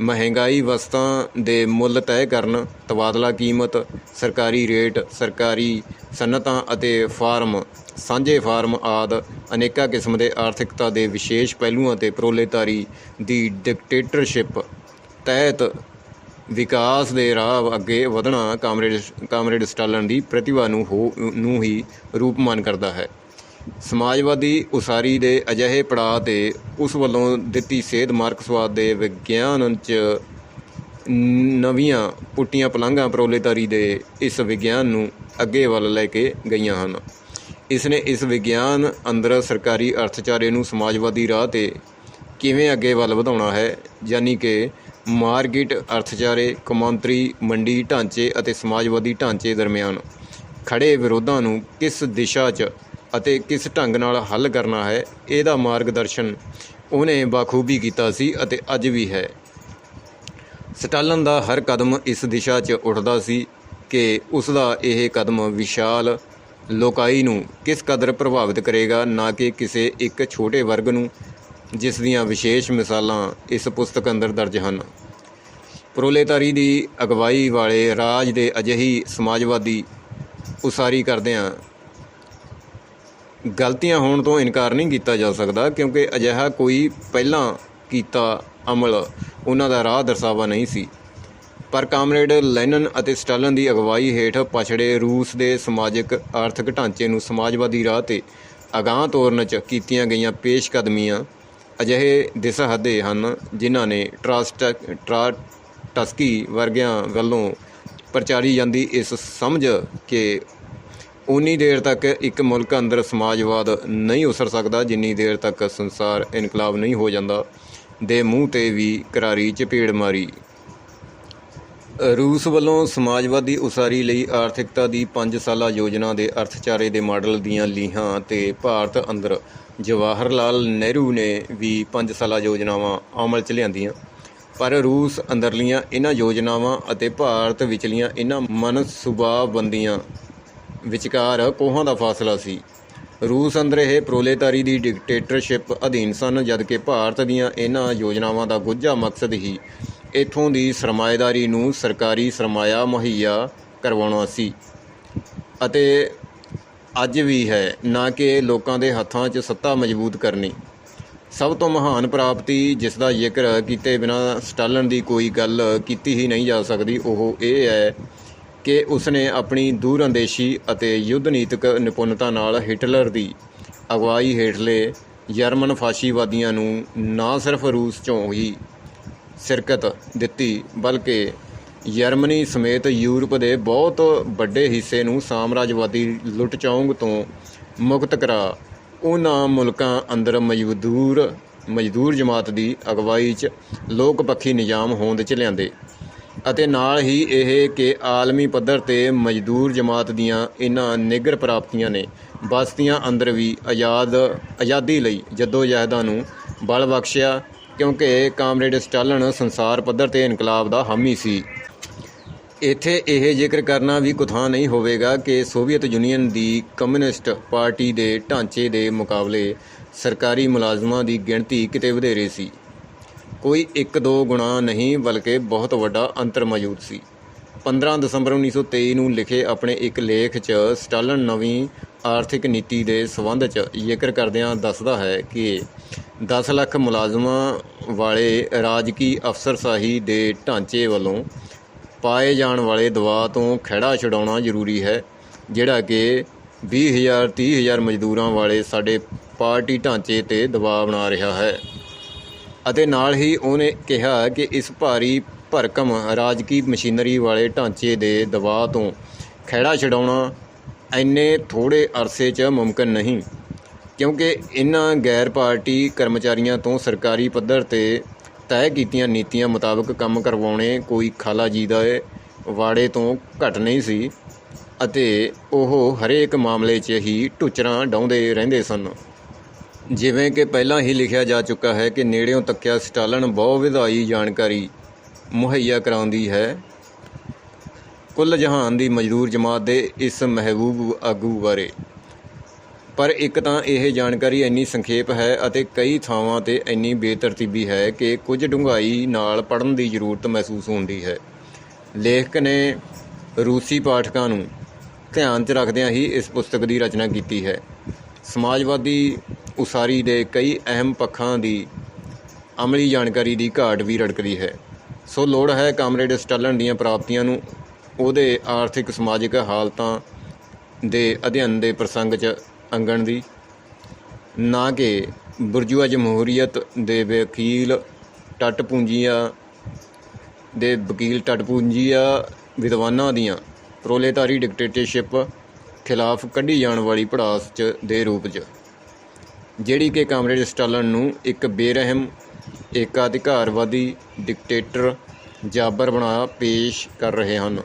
ਮਹਿੰਗਾਈ ਵਸਤਾਂ ਦੇ ਮੁੱਲ ਤੈਅ ਕਰਨ, ਤਬਾਦਲਾ ਕੀਮਤ, ਸਰਕਾਰੀ ਰੇਟ, ਸਰਕਾਰੀ ਸਨਅਤਾਂ ਅਤੇ ਫਾਰਮ, ਸਾਂਝੇ ਫਾਰਮ ਆਦ ਅਨੇਕਾਂ ਕਿਸਮ ਦੇ ਆਰਥਿਕਤਾ ਦੇ ਵਿਸ਼ੇਸ਼ ਪਹਿਲੂਆਂ ਤੇ ਪ੍ਰੋਲੇਤਾਰੀ ਦੀ ਡਿਕਟੇਟਰਸ਼ਿਪ ਤਹਿਤ ਵਿਕਾਸ ਦੇ ਰਾਹ ਅੱਗੇ ਵਧਣਾ ਕਾਮਰੇਡ ਕਾਮਰੇਡ ਸਟਾਲਨ ਦੀ ਪ੍ਰਤਿਭਾ ਨੂੰ ਹੋ, ਨੂੰ ਹੀ ਰੂਪਮਾਨ ਕਰਦਾ ਹੈ। ਸਮਾਜਵਾਦੀ ਉਸਾਰੀ ਦੇ ਅਜਿਹੇ ਪੜਾਅ ਤੇ ਉਸ ਵੱਲੋਂ ਦਿੱਤੀ ਸੇਧ ਮਾਰਕਸਵਾਦ ਦੇ ਵਿਗਿਆਨ 'ਚ ਨਵੀਆਂ ਪੁੱਟੀਆਂ ਪਲਾਂਘਾਂ ਪ੍ਰੋਲੇਤਾਰੀ ਦੇ ਇਸ ਵਿਗਿਆਨ ਨੂੰ ਅੱਗੇ ਵੱਲ ਲੈ ਕੇ ਗਈਆਂ ਹਨ। ਇਸ ਨੇ ਇਸ ਵਿਗਿਆਨ ਅੰਦਰ ਸਰਕਾਰੀ ਅਰਥਚਾਰੇ ਨੂੰ ਸਮਾਜਵਾਦੀ ਰਾਹ ਤੇ ਕਿਵੇਂ ਅੱਗੇ ਵੱਲ ਵਧਾਉਣਾ ਹੈ, ਯਾਨੀ ਕਿ ਮਾਰਕੀਟ ਅਰਥਚਾਰੇ, ਕੌਮਾਂਤਰੀ ਮੰਡੀ ਢਾਂਚੇ ਅਤੇ ਸਮਾਜਵਾਦੀ ਢਾਂਚੇ ਦਰਮਿਆਨ ਖੜੇ ਵਿਰੋਧਾਂ ਨੂੰ ਕਿਸ ਦਿਸ਼ਾ 'ਚ ਅਤੇ ਕਿਸ ਢੰਗ ਨਾਲ ਹੱਲ ਕਰਨਾ ਹੈ, ਇਹਦਾ ਮਾਰਗਦਰਸ਼ਨ ਉਹਨੇ ਬਾਖੂਬੀ ਕੀਤਾ ਸੀ ਅਤੇ ਅੱਜ ਵੀ ਹੈ। ਸਟਾਲਨ ਦਾ ਹਰ ਕਦਮ ਇਸ ਦਿਸ਼ਾ 'ਚ ਉੱਠਦਾ ਸੀ ਕਿ ਉਸ ਦਾ ਇਹ ਕਦਮ ਵਿਸ਼ਾਲ ਲੋਕਾਈ ਨੂੰ ਕਿਸ ਕਦਰ ਪ੍ਰਭਾਵਿਤ ਕਰੇਗਾ, ਨਾ ਕਿ ਕਿਸੇ ਇੱਕ ਛੋਟੇ ਵਰਗ ਨੂੰ, ਜਿਸ ਦੀਆਂ ਵਿਸ਼ੇਸ਼ ਮਿਸਾਲਾਂ ਇਸ ਪੁਸਤਕ ਅੰਦਰ ਦਰਜ ਹਨ। ਪ੍ਰੋਲੇਤਾਰੀ ਦੀ ਅਗਵਾਈ ਵਾਲੇ ਰਾਜ ਦੇ ਅਜਿਹੀ ਸਮਾਜਵਾਦੀ ਉਸਾਰੀ ਕਰਦਿਆਂ ਗਲਤੀਆਂ ਹੋਣ ਤੋਂ ਇਨਕਾਰ ਨਹੀਂ ਕੀਤਾ ਜਾ ਸਕਦਾ, ਕਿਉਂਕਿ ਅਜਿਹਾ ਕੋਈ ਪਹਿਲਾਂ ਕੀਤਾ ਅਮਲ ਉਹਨਾਂ ਦਾ ਰਾਹ ਦਰਸਾਵਾ ਨਹੀਂ ਸੀ। ਪਰ ਕਾਮਰੇਡ ਲੈਨਨ ਅਤੇ ਸਟਾਲਨ ਦੀ ਅਗਵਾਈ ਹੇਠ ਪਛੜੇ ਰੂਸ ਦੇ ਸਮਾਜਿਕ ਆਰਥਿਕ ਢਾਂਚੇ ਨੂੰ ਸਮਾਜਵਾਦੀ ਰਾਹ ਤੇ ਅਗਾਂਹ ਤੋਰਨ 'ਚ ਕੀਤੀਆਂ ਗਈਆਂ ਪੇਸ਼ਕਦਮੀਆਂ ਅਜਿਹੇ ਦਿਸਹਦੇ ਹਨ ਜਿਨ੍ਹਾਂ ਨੇ ਟਰਸਟ, ਟਰਾਟਸਕੀ ਵਰਗਿਆਂ ਵੱਲੋਂ ਪ੍ਰਚਾਰੀ ਜਾਂਦੀ ਇਸ ਸਮਝ ਕਿ ਉਨੀ ਦੇਰ ਤੱਕ ਇੱਕ ਮੁਲਕ ਅੰਦਰ ਸਮਾਜਵਾਦ ਨਹੀਂ ਉਸਰ ਸਕਦਾ, ਜਿੰਨੀ ਦੇਰ ਤੱਕ ਸੰਸਾਰ ਇਨਕਲਾਬ ਨਹੀਂ ਹੋ ਜਾਂਦਾ। ਦੇ ਮੂੰਹ ਤੇ ਵੀ ਕਰਾਰੀ ਚਪੇੜ ਮਾਰੀ। ਰੂਸ ਵੱਲੋਂ ਸਮਾਜਵਾਦੀ ਉਸਾਰੀ ਲਈ ਆਰਥਿਕਤਾ ਦੀ 5 ਸਾਲਾ ਯੋਜਨਾ ਦੇ ਅਰਥਚਾਰੇ ਦੇ ਮਾਡਲ ਦੀਆਂ ਲੀਹਾਂ ਤੇ ਭਾਰਤ ਅੰਦਰ ਜਵਾਹਰ ਲਾਲ ਨਹਿਰੂ ਨੇ ਵੀ 5 ਸਾਲਾ ਯੋਜਨਾਵਾਂ ਅਮਲ 'ਚ ਲਿਆਂਦੀਆਂ। ਪਰ ਰੂਸ ਅੰਦਰਲੀਆਂ ਇਹਨਾਂ ਯੋਜਨਾਵਾਂ ਅਤੇ ਭਾਰਤ ਵਿਚਲੀਆਂ ਇਹਨਾਂ ਮਨਸੂਬਾਬੰਦੀਆਂ ਵਿਚਕਾਰ ਕੋਹਾਂ ਦਾ ਫਾਸਲਾ ਸੀ। ਰੂਸ ਅੰਦਰ ਇਹ ਪ੍ਰੋਲੇਤਾਰੀ ਦੀ ਡਿਕਟੇਟਰਸ਼ਿਪ ਅਧੀਨ ਸਨ, ਜਦਕਿ ਭਾਰਤ ਦੀਆਂ ਇਹਨਾਂ ਯੋਜਨਾਵਾਂ ਦਾ ਗੁੱਝਾ ਮਕਸਦ ਹੀ ਇਥੋਂ ਦੀ ਸਰਮਾਏਦਾਰੀ ਨੂੰ ਸਰਕਾਰੀ ਸਰਮਾਇਆ ਮੁਹੱਈਆ ਕਰਵਾਉਣਾ ਸੀ। ਅਤੇ ਅੱਜ ਵੀ ਹੈ, ਨਾ ਕਿ ਲੋਕਾਂ ਦੇ ਹੱਥਾਂ 'ਚ ਸੱਤਾ ਮਜ਼ਬੂਤ ਕਰਨੀ। ਸਭ ਤੋਂ ਮਹਾਨ ਪ੍ਰਾਪਤੀ ਜਿਸ ਦਾ ਜ਼ਿਕਰ ਕੀਤੇ ਬਿਨਾ ਸਟਾਲਨ ਦੀ ਕੋਈ ਗੱਲ ਕੀਤੀ ਹੀ ਨਹੀਂ ਜਾ ਸਕਦੀ, ਉਹ ਇਹ ਹੈ ਕਿ ਉਸਨੇ ਆਪਣੀ ਦੂਰਅੰਦੇਸ਼ੀ ਅਤੇ ਯੁੱਧਨੀਤਕ ਨਿਪੁੰਨਤਾ ਨਾਲ ਹਿਟਲਰ ਦੀ ਅਗਵਾਈ ਹੇਠਲੇ ਜਰਮਨ ਫਾਸ਼ੀਵਾਦੀਆਂ ਨੂੰ ਨਾ ਸਿਰਫ ਰੂਸ ਚੋਂ ਹੀ ਸ਼ਿਰਕਤ ਦਿੱਤੀ, ਬਲਕਿ ਜਰਮਨੀ ਸਮੇਤ ਯੂਰਪ ਦੇ ਬਹੁਤ ਵੱਡੇ ਹਿੱਸੇ ਨੂੰ ਸਾਮਰਾਜਵਾਦੀ ਲੁੱਟਚੌਂਗ ਤੋਂ ਮੁਕਤ ਕਰਾ, ਉਹਨਾਂ ਮੁਲਕਾਂ ਅੰਦਰ ਮਜ਼ਦੂਰ ਮਜ਼ਦੂਰ ਜਮਾਤ ਦੀ ਅਗਵਾਈ 'ਚ ਲੋਕ ਪੱਖੀ ਨਿਜ਼ਾਮ ਹੋਂਦ 'ਚ ਲਿਆਂਦੇ। ਅਤੇ ਨਾਲ ਹੀ ਇਹ ਕਿ ਆਲਮੀ ਪੱਧਰ ਤੇ ਮਜ਼ਦੂਰ ਜਮਾਤ ਦੀਆਂ ਇਹਨਾਂ ਨਿੱਘਰ ਪ੍ਰਾਪਤੀਆਂ ਨੇ ਬਸਤੀਆਂ ਅੰਦਰ ਵੀ ਆਜ਼ਾਦ, ਆਜ਼ਾਦੀ ਲਈ ਜਦੋਜਹਿਦਾਂ ਨੂੰ ਬਲ ਬਖਸ਼ਿਆ, ਕਿਉਂਕਿ ਕਾਮਰੇਡ ਸਟਾਲਨ ਸੰਸਾਰ ਪੱਧਰ ਤੇ ਇਨਕਲਾਬ ਦਾ ਹਾਮੀ ਸੀ। ਇੱਥੇ ਇਹ ਜ਼ਿਕਰ ਕਰਨਾ ਵੀ ਕੁਥਾਂ ਨਹੀਂ ਹੋਵੇਗਾ ਕਿ ਸੋਵੀਅਤ ਯੂਨੀਅਨ ਦੀ ਕਮਿਊਨਿਸਟ ਪਾਰਟੀ ਦੇ ਢਾਂਚੇ ਦੇ ਮੁਕਾਬਲੇ ਸਰਕਾਰੀ ਮੁਲਾਜ਼ਮਾਂ ਦੀ ਗਿਣਤੀ ਕਿਤੇ ਵਧੇਰੇ ਸੀ। ਕੋਈ ਇੱਕ ਦੋ ਗੁਣਾ ਨਹੀਂ, ਬਲਕਿ ਬਹੁਤ ਵੱਡਾ ਅੰਤਰ ਮੌਜੂਦ ਸੀ। 15 ਦਸੰਬਰ 1923 ਨੂੰ ਲਿਖੇ ਆਪਣੇ ਇੱਕ ਲੇਖ 'ਚ ਸਟਾਲਨ ਨਵੀਂ ਆਰਥਿਕ ਨੀਤੀ ਦੇ ਸਬੰਧ 'ਚ ਜ਼ਿਕਰ ਕਰਦਿਆਂ ਦੱਸਦਾ ਹੈ ਕਿ 10 ਲੱਖ ਮੁਲਾਜ਼ਮਾਂ ਵਾਲੇ ਰਾਜਕੀ ਅਫਸਰਸ਼ਾਹੀ ਦੇ ਢਾਂਚੇ ਵੱਲੋਂ ਪਾਏ ਜਾਣ ਵਾਲੇ ਦਬਾਅ ਤੋਂ ਖਹਿੜਾ ਛਡਾਉਣਾ ਜ਼ਰੂਰੀ ਹੈ, ਜਿਹੜਾ ਕਿ 20000 30000 ਮਜ਼ਦੂਰਾਂ ਵਾਲੇ ਸਾਡੇ ਪਾਰਟੀ ਢਾਂਚੇ ਤੇ ਦਬਾਅ ਬਣਾ ਰਿਹਾ ਹੈ। ਅਤੇ ਨਾਲ ਹੀ ਉਹਨੇ ਕਿਹਾ ਕਿ ਇਸ ਭਾਰੀ ਭਰਕਮ ਰਾਜਕੀ ਮਸ਼ੀਨਰੀ ਵਾਲੇ ਢਾਂਚੇ ਦੇ ਦਬਾਅ ਤੋਂ ਖਹਿੜਾ ਛਡਾਉਣਾ ਐਨੇ ਥੋੜੇ ਅਰਸੇ 'ਚ ਮੁਮਕਿਨ ਨਹੀਂ, ਕਿਉਂਕਿ ਇਹਨਾਂ ਗੈਰ ਪਾਰਟੀ ਕਰਮਚਾਰੀਆਂ ਤੋਂ ਸਰਕਾਰੀ ਪੱਧਰ ਤੇ ਤੈਅ ਕੀਤੀਆਂ ਨੀਤੀਆਂ ਮੁਤਾਬਕ ਕੰਮ ਕਰਵਾਉਣੇ ਕੋਈ ਖਾਲਾ ਜੀ ਦਾ ਵਾੜੇ ਤੋਂ ਘੱਟ ਨਹੀਂ ਸੀ ਅਤੇ ਉਹ ਹਰੇਕ ਮਾਮਲੇ 'ਚ ਹੀ ਟੁਚਰਾਂ ਡਾਉਂਦੇ ਰਹਿੰਦੇ ਸਨ। ਜਿਵੇਂ ਕਿ ਪਹਿਲਾਂ ਹੀ ਲਿਖਿਆ ਜਾ ਚੁੱਕਾ ਹੈ ਕਿ ਨੇੜਿਓਂ ਤੱਕਿਆ ਸਟਾਲਨ ਬਹੁ ਵਿਧਾਈ ਜਾਣਕਾਰੀ ਮੁਹੱਈਆ ਕਰਾਉਂਦੀ ਹੈ। ਕੁੱਲ ਜਹਾਨ ਦੀ ਮਜ਼ਦੂਰ ਜਮਾਤ ਦੇ ਇਸ ਮਹਿਬੂਬ ਆਗੂ ਬਾਰੇ। ਪਰ ਇੱਕ ਤਾਂ ਇਹ ਜਾਣਕਾਰੀ ਇੰਨੀ ਸੰਖੇਪ ਹੈ ਅਤੇ ਕਈ ਥਾਵਾਂ ਤੇ ਇੰਨੀ ਬੇਤਰਤੀਬੀ ਹੈ ਕਿ ਕੁਝ ਡੂੰਘਾਈ ਨਾਲ ਪੜਨ ਦੀ ਜ਼ਰੂਰਤ ਮਹਿਸੂਸ ਹੁੰਦੀ ਹੈ। ਲੇਖਕ ਨੇ ਰੂਸੀ ਪਾਠਕਾਂ ਨੂੰ ਧਿਆਨ 'ਚ ਰੱਖਦਿਆਂ ਹੀ ਇਸ ਪੁਸਤਕ ਦੀ ਰਚਨਾ ਕੀਤੀ ਹੈ। ਸਮਾਜਵਾਦੀ ਉਸਾਰੀ ਦੇ ਕਈ ਅਹਿਮ ਪੱਖਾਂ ਦੀ ਅਮਲੀ ਜਾਣਕਾਰੀ ਦੀ ਘਾਟ ਵੀ ਰੜਕਦੀ ਹੈ। ਸੋ ਲੋੜ ਹੈ ਕਾਮਰੇਡ ਸਟਾਲਨ ਦੀਆਂ ਪ੍ਰਾਪਤੀਆਂ ਨੂੰ ਉਹਦੇ ਆਰਥਿਕ, ਸਮਾਜਿਕ ਹਾਲਤਾਂ ਦੇ ਅਧਿਐਨ ਦੇ ਪ੍ਰਸੰਗ 'ਚ ਅੰਗਣ ਦੀ, ਨਾ ਕਿ ਬੁਰਜੂਆ ਜਮਹੂਰੀਅਤ ਦੇ ਵਕੀਲ ਟੱਟ ਪੂੰਜੀਆਂ ਦੇ ਵਕੀਲ ਟੱਟ ਪੂੰਜੀਆ ਵਿਦਵਾਨਾਂ ਦੀਆਂ ਪ੍ਰੋਲੇਤਾਰੀ ਡਿਕਟੇਟਰਸ਼ਿਪ ਖਿਲਾਫ ਕੱਢੀ ਜਾਣ ਵਾਲੀ ਪੜਾਸ 'ਚ ਦੇ ਰੂਪ 'ਚ। ਜਿਹੜੀ ਕਿ ਕਾਮਰੇਡ ਸਟਾਲਨ ਨੂੰ ਇੱਕ ਬੇਰਹਿਮ, ਏਕਾਧਿਕਾਰਵਾਦੀ ਡਿਕਟੇਟਰ ਜਾਬਰ ਬਣਾ ਪੇਸ਼ ਕਰ ਰਹੇ ਹਨ।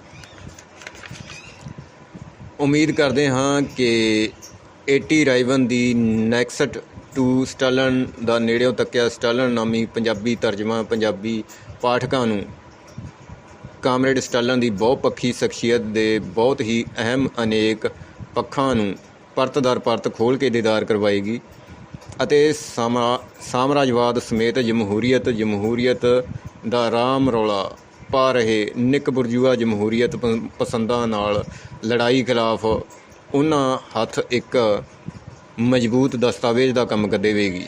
ਉਮੀਦ ਕਰਦੇ ਹਾਂ ਕਿ 80 ਰਾਈਵਨ ਦੀ ਨੈਕਸਟ ਟੂ ਸਟਾਲਨ ਦਾ ਨੇੜਿਓਂ ਤੱਕਿਆ ਸਟਾਲਨ ਨਾਮੀ ਪੰਜਾਬੀ ਤਰਜਮਾ ਪੰਜਾਬੀ ਪਾਠਕਾਂ ਨੂੰ ਕਾਮਰੇਡ ਸਟਾਲਨ ਦੀ ਬਹੁਪੱਖੀ ਸ਼ਖਸੀਅਤ ਦੇ ਬਹੁਤ ਹੀ ਅਹਿਮ ਅਨੇਕ ਪੱਖਾਂ ਨੂੰ ਪਰਤ ਦਰ ਪਰਤ ਖੋਲ ਕੇ ਦੀਦਾਰ ਕਰਵਾਏਗੀ। ਅਤੇ ਸਮਾ- ਸਾਮਰਾਜਵਾਦ ਸਮੇਤ ਜਮਹੂਰੀਅਤ ਜਮਹੂਰੀਅਤ ਦਾ ਰਾਮ ਰੌਲਾ ਪਾ ਰਹੇ ਨਿਕ ਬੁਰਜੂਆ ਜਮਹੂਰੀਅਤ ਪਸੰਦਾਂ ਨਾਲ ਲੜਾਈ ਖਿਲਾਫ ਉਹਨਾਂ ਹੱਥ ਇੱਕ ਮਜ਼ਬੂਤ ਦਸਤਾਵੇਜ਼ ਦਾ ਕੰਮ ਦੇਵੇਗੀ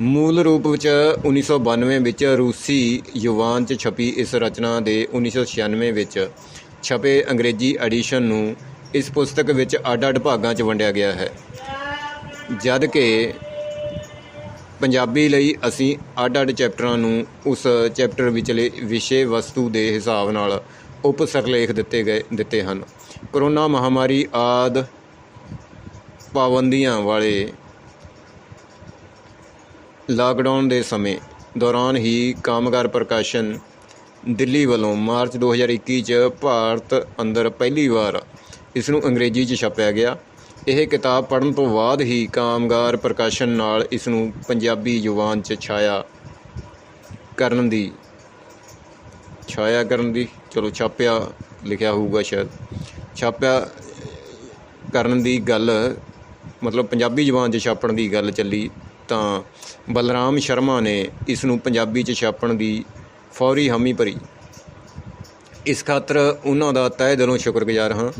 ਮੂਲ ਰੂਪ ਵਿੱਚ 1992 ਵਿੱਚ ਰੂਸੀ ਯੁਵਾਨ 'ਚ ਛਪੀ ਇਸ ਰਚਨਾ ਦੇ 1996 ਵਿੱਚ ਛਪੇ ਅੰਗਰੇਜ਼ੀ ਐਡੀਸ਼ਨ ਨੂੰ ਇਸ ਪੁਸਤਕ ਵਿੱਚ ਅੱਡ-ਅੱਡ ਭਾਗਾਂ 'ਚ ਵੰਡਿਆ ਗਿਆ ਹੈ। ਜਦ ਕਿ ਪੰਜਾਬੀ ਲਈ ਅਸੀਂ ਅੱਡ-ਅੱਡ ਚੈਪਟਰਾਂ ਨੂੰ ਉਸ ਚੈਪਟਰ ਵਿਚਲੇ ਵਿਸ਼ੇ ਵਸਤੂ ਦੇ ਹਿਸਾਬ ਨਾਲ ਉਪ ਸਿਰਲੇਖ ਦਿੱਤੇ ਗਏ, ਦਿੱਤੇ ਹਨ। ਕਰੋਨਾ ਮਹਾਮਾਰੀ ਆਦ ਪਾਬੰਦੀਆਂ ਵਾਲੇ ਲਾਕਡਾਊਨ ਦੇ ਸਮੇਂ ਦੌਰਾਨ ਹੀ ਕਾਮਗਾਰ ਪ੍ਰਕਾਸ਼ਨ ਦਿੱਲੀ ਵੱਲੋਂ ਮਾਰਚ 2021 ਚ ਭਾਰਤ ਅੰਦਰ ਪਹਿਲੀ ਵਾਰ ਇਸ ਨੂੰ ਅੰਗਰੇਜ਼ੀ 'ਚ ਛਾਪਿਆ ਗਿਆ। ਇਹ ਕਿਤਾਬ ਪੜ੍ਹਨ ਤੋਂ ਬਾਅਦ ਹੀ ਕਾਮਗਾਰ ਪ੍ਰਕਾਸ਼ਨ ਨਾਲ ਇਸ ਨੂੰ ਪੰਜਾਬੀ ਜ਼ੁਬਾਨ 'ਚ ਛਾਇਆ ਕਰਨ ਦੀ, ਛਾਇਆ ਕਰਨ ਦੀ, ਚਲੋ ਛਾਪਿਆ ਲਿਖਿਆ ਹੋਊਗਾ ਸ਼ਾਇਦ, ਛਾਪਿਆ ਕਰਨ ਦੀ ਗੱਲ, ਮਤਲਬ ਪੰਜਾਬੀ ਜ਼ੁਬਾਨ 'ਚ ਛਾਪਣ ਦੀ ਗੱਲ ਚੱਲੀ ਤਾਂ ਬਲਰਾਮ ਸ਼ਰਮਾ ਨੇ ਇਸ ਨੂੰ ਪੰਜਾਬੀ 'ਚ ਛਾਪਣ ਦੀ ਫੌਰੀ ਹਾਮੀ ਭਰੀ। ਇਸ ਖਾਤਰ ਉਹਨਾਂ ਦਾ ਤਹਿ ਦਿਲੋਂ ਸ਼ੁਕਰਗੁਜ਼ਾਰ ਹਾਂ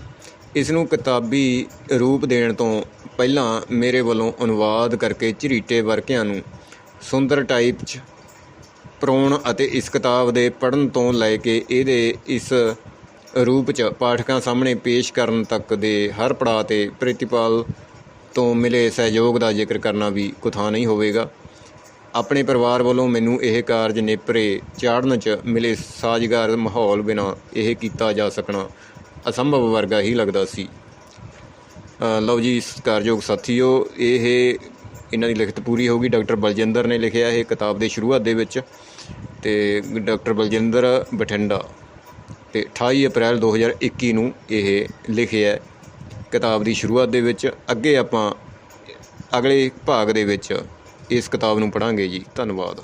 ਇਸ ਨੂੰ ਕਿਤਾਬੀ ਰੂਪ ਦੇਣ ਤੋਂ ਪਹਿਲਾਂ ਮੇਰੇ ਵੱਲੋਂ ਅਨੁਵਾਦ ਕਰਕੇ ਝਰੀਟੇ ਵਰਕਿਆਂ ਨੂੰ ਸੁੰਦਰ ਟਾਈਪ 'ਚ ਪਰੋਣ ਅਤੇ ਇਸ ਕਿਤਾਬ ਦੇ ਪੜ੍ਹਨ ਤੋਂ ਲੈ ਕੇ ਇਹਦੇ ਇਸ ਰੂਪ 'ਚ ਪਾਠਕਾਂ ਸਾਹਮਣੇ ਪੇਸ਼ ਕਰਨ ਤੱਕ ਦੇ ਹਰ ਪੜਾਅ ਤੇ ਪ੍ਰਿਤੀਪਾਲ ਤੋਂ ਮਿਲੇ ਸਹਿਯੋਗ ਦਾ ਜ਼ਿਕਰ ਕਰਨਾ ਵੀ ਕੁਥਾ ਨਹੀਂ ਹੋਵੇਗਾ। ਆਪਣੇ ਪਰਿਵਾਰ ਵੱਲੋਂ ਮੈਨੂੰ ਇਹ ਕਾਰਜ ਨੇਪਰੇ ਚਾੜਨ 'ਚ ਮਿਲੇ ਸਾਜ਼ਗਾਰ ਮਾਹੌਲ ਬਿਨਾ ਇਹ ਕੀਤਾ ਜਾ ਸਕਣਾ ਅਸੰਭਵ ਵਰਗਾ ਹੀ ਲੱਗਦਾ ਸੀ। ਲਓ ਜੀ, ਸਤਿਕਾਰਯੋਗ ਸਾਥੀਓ, ਇਹ ਇਹਨਾਂ ਦੀ ਲਿਖਤ ਪੂਰੀ ਹੋ ਗਈ। ਡਾਕਟਰ ਬਲਜਿੰਦਰ ਨੇ ਲਿਖਿਆ ਇਹ ਕਿਤਾਬ ਦੇ ਸ਼ੁਰੂਆਤ ਦੇ ਵਿੱਚ ਤੇ ਡਾਕਟਰ ਬਲਜਿੰਦਰ ਬਠਿੰਡਾ ਤੇ 28 ਅਪ੍ਰੈਲ 2021 ਨੂੰ ਇਹ ਲਿਖਿਆ ਕਿਤਾਬ ਦੀ ਸ਼ੁਰੂਆਤ ਦੇ ਵਿੱਚ। ਅੱਗੇ ਆਪਾਂ ਅਗਲੇ ਭਾਗ ਦੇ ਵਿੱਚ ਇਸ ਕਿਤਾਬ ਨੂੰ ਪੜ੍ਹਾਂਗੇ ਜੀ। ਧੰਨਵਾਦ।